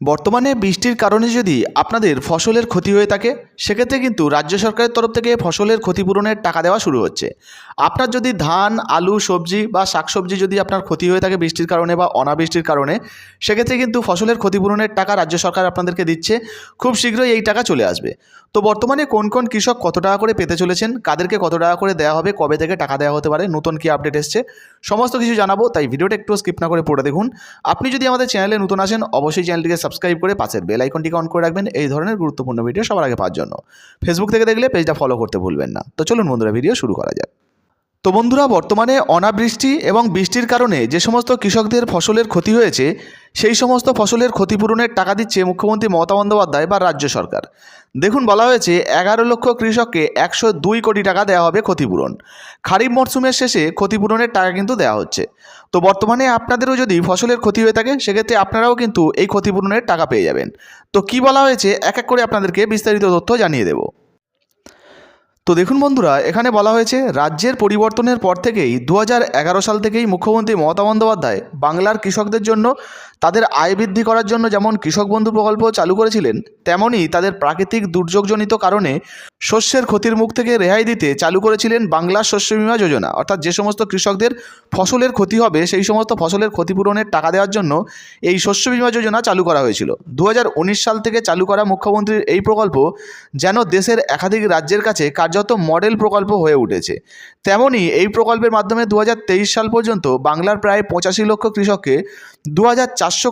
বর্তমানে বৃষ্টির কারণে যদি আপনাদের ফসলের ক্ষতি হয়ে থাকে, সেক্ষেত্রে কিন্তু রাজ্য সরকারের তরফ থেকে ফসলের ক্ষতিপূরণের টাকা দেওয়া শুরু হচ্ছে। আপনার যদি ধান, আলু, সবজি বা শাকসবজি যদি আপনার ক্ষতি হয়ে থাকে বৃষ্টির কারণে বা অনাবৃষ্টির কারণে, সেক্ষেত্রে কিন্তু ফসলের ক্ষতিপূরণের টাকা রাজ্য সরকার আপনাদেরকে দিচ্ছে। খুব শীঘ্রই এই টাকা চলে আসবে। তো বর্তমানে কোন কোন কৃষক কত টাকা করে পেতে চলেছেন, কাদেরকে কত টাকা করে দেওয়া হবে, কবে থেকে টাকা দেওয়া হতে পারে, নতুন কি আপডেট এসছে, সমস্ত কিছু জানাব, তাই ভিডিওটা একটু স্কিপ না করে পড়ে দেখুন। আপনি যদি আমাদের চ্যানেলে নতুন আসেন, অবশ্যই চ্যানেলটিকে সাবস্ক্রাইব করে পাশের বেল আইকনটিকে অন করে রাখবেন। এই ধরনের গুরুত্বপূর্ণ ভিডিও সবার আগে পাওয়ার জন্য। ফেসবুক থেকে দেখলে পেজটা ফলো করতে ভুলবেন না। তো চলুন বন্ধুরা ভিডিও শুরু করা যাক। তো বন্ধুরা, বর্তমানে অনাবৃষ্টি এবং বৃষ্টির কারণে যে সমস্ত কৃষকদের ফসলের ক্ষতি হয়েছে সেই সমস্ত ফসলের ক্ষতিপূরণের টাকা দিচ্ছে মুখ্যমন্ত্রী মমতা বন্দ্যোপাধ্যায় বা রাজ্য সরকার। দেখুন, বলা হয়েছে এগারো লক্ষ কৃষককে একশো দুই কোটি টাকা দেওয়া হবে ক্ষতিপূরণ। খারিফ মরশুমের শেষে ক্ষতিপূরণের টাকা কিন্তু দেওয়া হচ্ছে। তো বর্তমানে আপনাদেরও যদি ফসলের ক্ষতি হয়ে থাকে, সেক্ষেত্রে আপনারাও কিন্তু এই ক্ষতিপূরণের টাকা পেয়ে যাবেন। তো কি বলা হয়েছে? এক এক করে আপনাদেরকে বিস্তারিত তথ্য জানিয়ে দেবো। তো দেখুন বন্ধুরা, এখানে বলা হয়েছে, রাজ্যের পরিবর্তনের পর থেকেই দু সাল থেকেই মুখ্যমন্ত্রী মমতা বন্দ্যোপাধ্যায় বাংলার কৃষকদের জন্য তাদের আয় বৃদ্ধি করার জন্য যেমন কৃষক বন্ধু প্রকল্প চালু করেছিলেন তেমনই তাদের প্রাকৃতিক দুর্যোগজনিত কারণে শস্যের ক্ষতির মুখ থেকে রেহাই দিতে চালু করেছিলেন বাংলার শস্য বিমা যোজনা। অর্থাৎ যে সমস্ত কৃষকদের ফসলের ক্ষতি হবে, সেই সমস্ত ফসলের ক্ষতিপূরণের টাকা দেওয়ার জন্য এই শস্য বিমা যোজনা চালু করা হয়েছিল। দু হাজার উনিশ সাল থেকে চালু করা মুখ্যমন্ত্রীর এই প্রকল্প যেন দেশের একাধিক রাজ্যের কাছে কার্যত মডেল প্রকল্প হয়ে উঠেছে, তেমনি এই প্রকল্পের মাধ্যমে দু হাজার তেইশ সাল পর্যন্ত বাংলার প্রায় পঁচাশি লক্ষ কৃষককে দু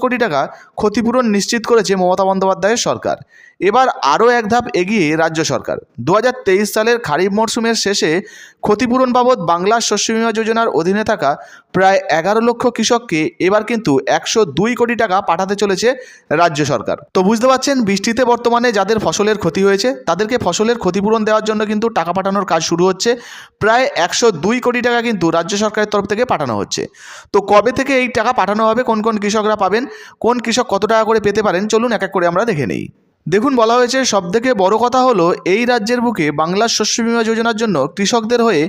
কোটি টাকা ক্ষতিপূরণ নিশ্চিত করেছে মমতা বন্দ্যোপাধ্যায়ের সরকার। এবার আরও এক ধাপ এগিয়ে রাজ্য সরকার। দু হাজার তেইশ সালের খারিফ মরশুমের শেষে ক্ষতিপূরণ বাবদ বাংলার শস্য বিমা যোজনার অধীনে থাকা প্রায় এগারো লক্ষ কৃষককে এবার কিন্তু একশো দুই কোটি টাকা পাঠাতে চলেছে রাজ্য সরকার। তো বুঝতে পারছেন, বৃষ্টিতে বর্তমানে যাদের ফসলের ক্ষতি হয়েছে, তাদেরকে ফসলের ক্ষতিপূরণ দেওয়ার জন্য কিন্তু টাকা পাঠানোর কাজ শুরু হচ্ছে। প্রায় একশো দুই কোটি টাকা কিন্তু রাজ্য সরকারের তরফ থেকে পাঠানো হচ্ছে। তো কবে থেকে এই টাকা পাঠানো হবে, কোন কোন কৃষকরা পাবেন, কোন কৃষক কত টাকা করে পেতে পারেন, চলুন এক এক করে আমরা দেখে নিই। দেখুন, বলা হয়েছে, সবথেকে বড় কথা হলো, এই রাজ্যের বুকে বাংলার শস্য বিমা যোজনার জন্য কৃষকদের হয়ে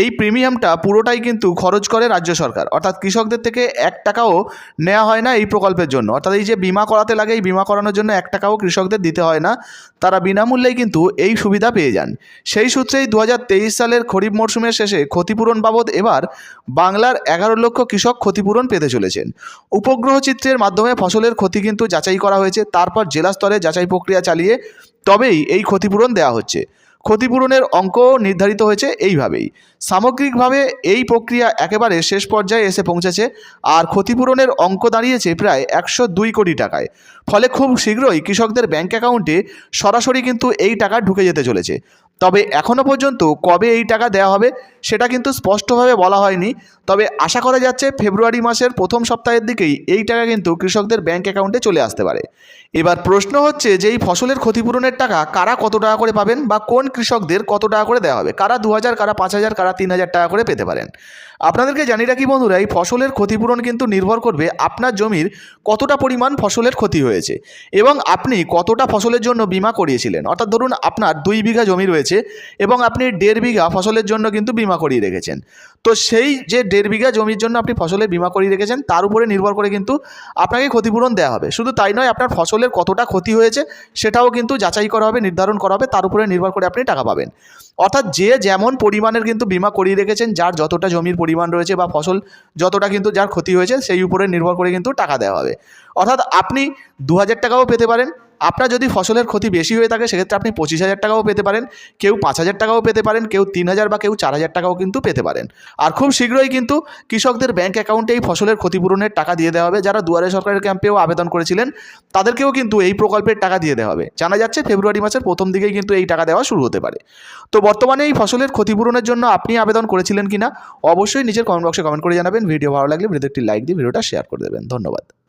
এই প্রিমিয়ামটা পুরোটাই কিন্তু খরচ করে রাজ্য সরকার। অর্থাৎ কৃষকদের থেকে এক টাকাও নেওয়া হয় না এই প্রকল্পের জন্য। অর্থাৎ এই যে বিমা করাতে লাগে, এই বিমা করানোর জন্য এক টাকাও কৃষকদের দিতে হয় না। তারা বিনামূল্যেই কিন্তু এই সুবিধা পেয়ে যান। সেই সূত্রেই দু হাজার তেইশ সালের খরিফ মরশুমের শেষে ক্ষতিপূরণ বাবদ এবার বাংলার এগারো লক্ষ কৃষক ক্ষতিপূরণ পেতে চলেছেন। উপগ্রহ চিত্রের মাধ্যমে ফসলের ক্ষতি কিন্তু যাচাই করা হয়েছে। তারপর জেলা স্তরে যাচাই প্রক্রিয়া চালিয়ে তবেই এই ক্ষতিপূরণ দেওয়া হচ্ছে। ক্ষতিপূরণের অঙ্ক নির্ধারিত হয়েছে এইভাবেই। সামগ্রিকভাবে এই প্রক্রিয়া একেবারে শেষ পর্যায়ে এসে পৌঁছেছে আর ক্ষতিপূরণের অঙ্ক দাঁড়িয়েছে প্রায় একশো দুই কোটি টাকায়। ফলে খুব শীঘ্রই কৃষকদের ব্যাঙ্ক অ্যাকাউন্টে সরাসরি কিন্তু এই টাকা ঢুকে যেতে চলেছে। তবে এখনও পর্যন্ত কবে এই টাকা দেওয়া হবে সেটা কিন্তু স্পষ্টভাবে বলা হয়নি। তবে আশা করা যাচ্ছে ফেব্রুয়ারি মাসের প্রথম সপ্তাহের দিকেই এই টাকা কিন্তু কৃষকদের ব্যাংক অ্যাকাউন্টে চলে আসতে পারে। এবার প্রশ্ন হচ্ছে যে এই ফসলের ক্ষতিপূরণের টাকা কারা কত টাকা করে পাবেন বা কোন কৃষকদের কত টাকা করে দেওয়া হবে? কারা দু হাজার কারা পাঁচ হাজার কারা তিন হাজার টাকা করে পেতে পারেন? আপনাদেরকে জানি রাখি বন্ধুরা, এই ফসলের ক্ষতিপূরণ কিন্তু নির্ভর করবে আপনার জমির কতটা পরিমাণ ফসলের ক্ষতি হয়েছে এবং আপনি কতটা ফসলের জন্য বিমা করিয়েছিলেন। অর্থাৎ ধরুন আপনার দুই বিঘা জমি রয়েছে এবং আপনি দেড় বিঘা ফসলের জন্য কিন্তু বিমা করিয়ে রেখেছেন। তো সেই যে দেড় বিঘা জমির জন্য আপনি ফসলের বিমা করিয়ে রেখেছেন, তার উপরে নির্ভর করে কিন্তু আপনাকে ক্ষতিপূরণ দেওয়া হবে। শুধু তাই নয়, আপনার ফসলের কতটা ক্ষতি হয়েছে সেটাও কিন্তু যাচাই করা হবে, নির্ধারণ করা হবে, তার উপরে নির্ভর করে আপনি টাকা পাবেন। অর্থাৎ যে যেমন পরিমাণের কিন্তু বিমা করিয়ে রেখেছেন, যার যতটা জমির পরিমাণ রয়েছে বা ফসল যতটা কিন্তু যার ক্ষতি হয়েছে, সেই উপরে নির্ভর করে কিন্তু টাকা দেওয়া হবে। অর্থাৎ আপনি দু হাজার টাকাও পেতে পারেন আপনার যদি ফসলের ক্ষতি বেশি হয়ে থাকে, সেক্ষেত্রে আপনি পঁচিশ হাজার টাকাও পেতে পারেন, কেউ পাঁচ হাজার টাকাও পেতে পারেন, কেউ তিন হাজার বা কেউ চার হাজার টাকাও কিন্তু পেতে পারেন। আর খুব শীঘ্রই কিন্তু কৃষকদের ব্যাংক অ্যাকাউন্টে এই ফসলের ক্ষতিপূরণের টাকা দিয়ে দেওয়া হবে। যারা দুয়ারে সরকারের ক্যাম্পেও আবেদন করেছিলেন, তাদেরকেও কিন্তু এই প্রকল্পের টাকা দিয়ে দেওয়া হবে। জানা যাচ্ছে ফেব্রুয়ারি মাসের প্রথম দিকেই কিন্তু এই টাকা দেওয়া শুরু হতে পারে। তো বর্তমানে এই ফসলের ক্ষতিপূরণের জন্য আপনি আবেদন করেছিলেন কিনা, অবশ্যই নিজের কমেন্ট বক্সে কমেন্ট করে জানাবেন। ভিডিও ভালো লাগলে ভিডিওতে একটি লাইক দিয়ে ভিডিওটা শেয়ার করে দেবেন। ধন্যবাদ।